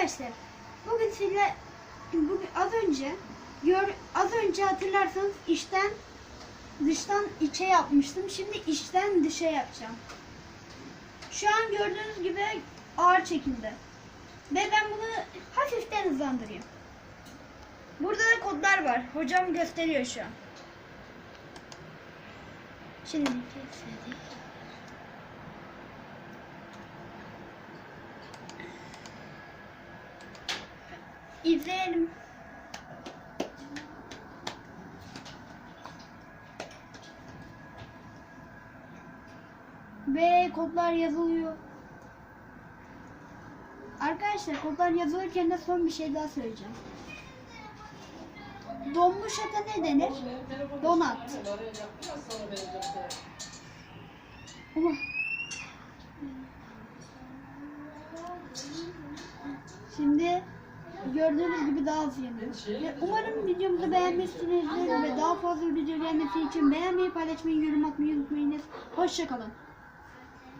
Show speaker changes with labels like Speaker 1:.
Speaker 1: Arkadaşlar bugün size bugün az önce gör, az önce hatırlarsanız içten dıştan içe yapmıştım. Şimdi içten dışa yapacağım. Şu an gördüğünüz gibi ağır çekimde. Ve ben bunu hafiften hızlandırayım. Burada da kodlar var. Hocam gösteriyor şu an. Şimdi keselim. İzleyelim. Ve kodlar yazılıyor. Arkadaşlar kodlar yazılırken de son bir şey daha söyleyeceğim. Donmuş ete ne denir? Donat. Şimdi gördüğünüz gibi daha yanıyor. Ve Umarım videomuzu beğenmişsinizdir ve daha fazla video gelmesi için beğenmeyi, paylaşmayı, yorum atmayı unutmayınız. Hoşçakalın.